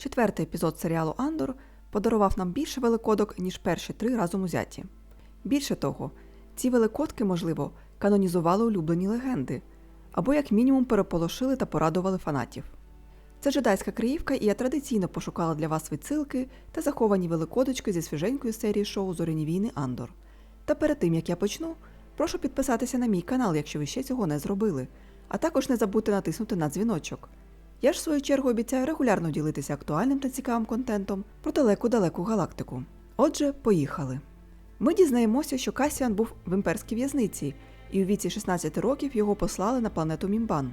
Четвертий епізод серіалу Андор подарував нам більше великодок, ніж перші три разом узяті. Більше того, ці великодки, можливо, канонізували улюблені легенди, або як мінімум переполошили та порадували фанатів. Це джедайська криївка, і я традиційно пошукала для вас відсилки та заховані великодочки зі свіженької серії шоу Зоряні війни Андор. Та перед тим як я почну, прошу підписатися на мій канал, якщо ви ще цього не зробили, а також не забудьте натиснути на дзвіночок. Я ж в свою чергу обіцяю регулярно ділитися актуальним та цікавим контентом про далеку-далеку галактику. Отже, поїхали. Ми дізнаємося, що Касіан був в імперській в'язниці, і у віці 16 років його послали на планету Мімбан.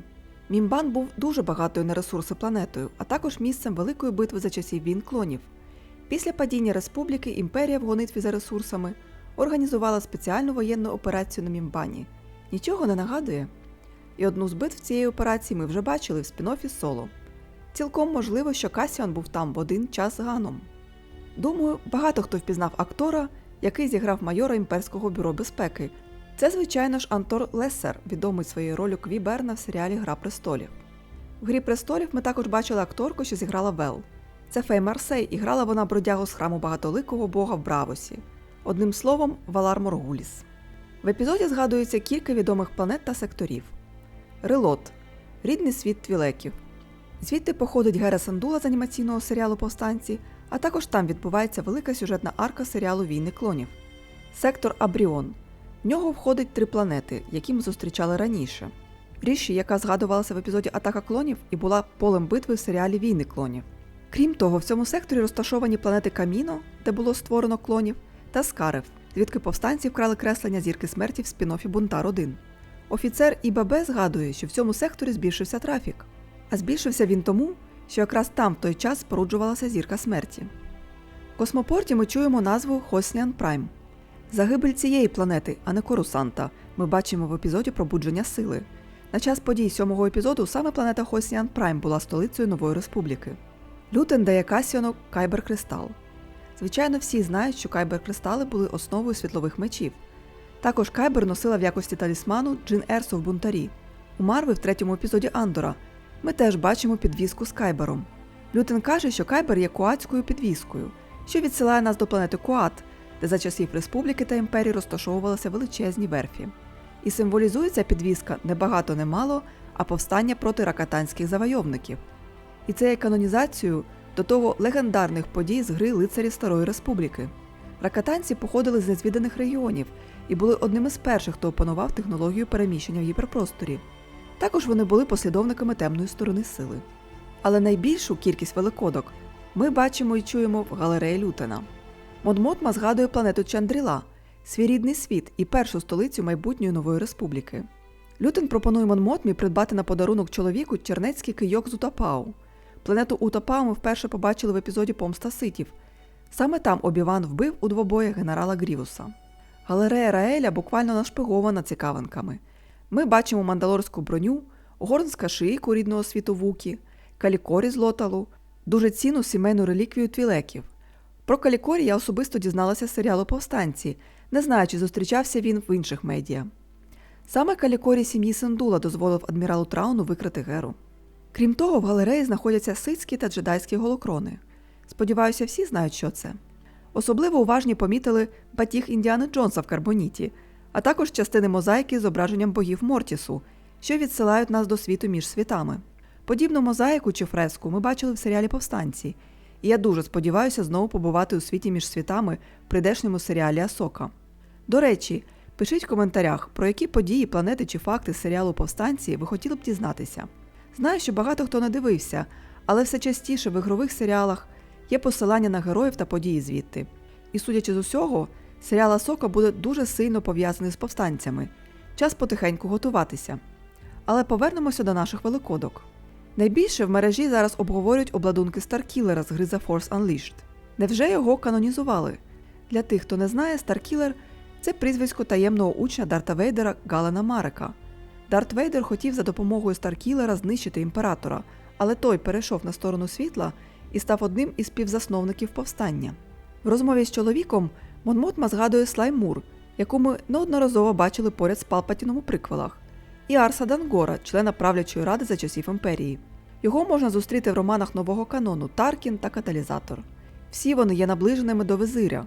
Мімбан був дуже багатою на ресурси планетою, а також місцем великої битви за часів війн клонів. Після падіння республіки імперія в гонитві за ресурсами організувала спеціальну воєнну операцію на Мімбані. Нічого не нагадує. І одну з битв цієї операції ми вже бачили в спін-оффі соло. Цілком можливо, що Касіан був там в один час з Ганом. Думаю, багато хто впізнав актора, який зіграв майора імперського бюро безпеки. Це, звичайно ж, Антор Лессер, відомий своєю ролью Кві Берна в серіалі Гра престолів. В Грі престолів ми також бачили акторку, що зіграла Вел. Це Фей Марсей, і грала вона бродягу з храму багатоликого бога в Бравосі. Одним словом, Валар Моргуліс. В епізоді згадується кілька відомих планет та секторів. Релот рідний світ твілеків. Звідти походить Гера Сандула з анімаційного серіалу Повстанці, а також там відбувається велика сюжетна арка серіалу Війни клонів. Сектор Абріон. В нього входить три планети, які ми зустрічали раніше. Ріші, яка згадувалася в епізоді Атака клонів і була полем битви в серіалі Війни клонів. Крім того, в цьому секторі розташовані планети Каміно, де було створено клонів, та Скарев, звідки повстанці вкрали креслення зірки смерті в спін-оффі Бунтар 1. Офіцер ІББ згадує, що в цьому секторі збільшився трафік. А збільшився він тому, що якраз там в той час споруджувалася зірка смерті. В космопорті ми чуємо назву Хосніан Прайм. Загибель цієї планети, а не Корусанта, ми бачимо в епізоді Пробудження сили. На час подій сьомого епізоду саме планета Хосніан Прайм була столицею Нової Республіки. Лютен дає Касіону Кайбер Кристал. Звичайно, всі знають, що Кайбер Кристали були основою світлових мечів. Також Кайбер носила в якості талісману Джин Ерсу в бунтарі. У Марви в третьому епізоді Андора ми теж бачимо підвіску з Кайбером. Лютен каже, що Кайбер є коатською підвіскою, що відсилає нас до планети Коат, де за часів республіки та імперії розташовувалися величезні верфі. І символізує ця підвіска не багато не мало, а повстання проти ракатанських завойовників. І це є канонізацією до того легендарних подій з гри Лицарі Старої Республіки. Ракатанці походили з незвіданих регіонів і були одним із перших, хто опанував технологію переміщення в гіперпросторі. Також вони були послідовниками темної сторони сили. Але найбільшу кількість великодок ми бачимо і чуємо в галереї Лютена. Модмотма згадує планету Чандріла, свій рідний світ і першу столицю майбутньої нової республіки. Лютен пропонує Монмотмі придбати на подарунок чоловіку чернецький кийок з Утапау. Планету Утапау ми вперше побачили в епізоді Помста Ситів. Саме там Обіван вбив у двобоях генерала Грівуса. Галерея Раеля буквально нашпигована цікавинками. Ми бачимо мандалорську броню, горн з кашийку рідного світу Вукі, калікорі з лоталу, дуже цінну сімейну реліквію твілеків. Про калікорі я особисто дізналася з серіалу Повстанці, не знаю, чи зустрічався він в інших медіа. Саме калікорі сім'ї Сендула дозволив адміралу Трауну викрити Геру. Крім того, в галереї знаходяться сицькі та джедайські голокрони. Сподіваюся, всі знають, що це. Особливо уважні помітили батіг Індіани Джонса в карбоніті, а також частини мозаїки з зображенням богів Мортісу, що відсилають нас до світу між світами. Подібну мозаїку чи фреску ми бачили в серіалі Повстанці, і я дуже сподіваюся знову побувати у світі між світами в прийдешньому серіалі Асока. До речі, пишіть в коментарях, про які події, планети чи факти з серіалу Повстанці ви хотіли б дізнатися. Знаю, що багато хто не дивився, але все частіше в ігрових серіалах є посилання на героїв та події звідти. І судячи з усього, серіал Асока буде дуже сильно пов'язаний з повстанцями. Час потихеньку готуватися. Але повернемося до наших великодок. Найбільше в мережі зараз обговорюють обладунки Старкілера з гри The Force Unleashed. Невже його канонізували? Для тих, хто не знає, Старкілер це прізвисько таємного учня Дарта Вейдера Галена Марека. Дарт Вейдер хотів за допомогою Старкілера знищити імператора, але той перейшов на сторону світла і став одним із співзасновників повстання. В розмові з чоловіком Монмотма згадує Слайм Мур, яку ми неодноразово бачили поряд з Палпатіном у приквелах, і Арса Дангора, члена правлячої ради за часів імперії. Його можна зустріти в романах нового канону Таркін та Каталізатор. Всі вони є наближеними до визиря,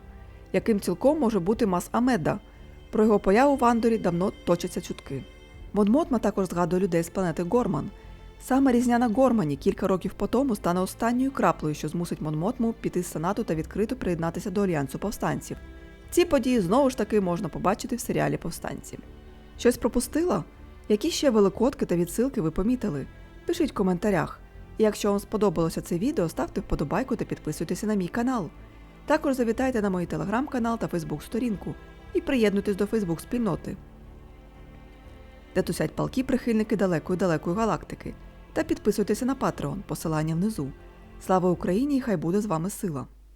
яким цілком може бути Мас Амеда. Про його появу в Андорі давно точаться чутки. Модмотма також згадує людей з планети Горман. Саме різняна Гормані кілька років по тому стане останньою краплею, що змусить Монмотму піти з Сенату та відкрито приєднатися до альянсу повстанців. Ці події знову ж таки можна побачити в серіалі Повстанці. Щось пропустила? Які ще великодки та відсилки ви помітили? Пишіть в коментарях. І якщо вам сподобалося це відео, ставте вподобайку та підписуйтеся на мій канал. Також завітайте на мій телеграм-канал та фейсбук-сторінку і приєднуйтесь до фейсбук-спільноти, де тусять палки прихильники далекої далекої галактики. Та підписуйтеся на Patreon, посилання внизу. Слава Україні і хай буде з вами сила!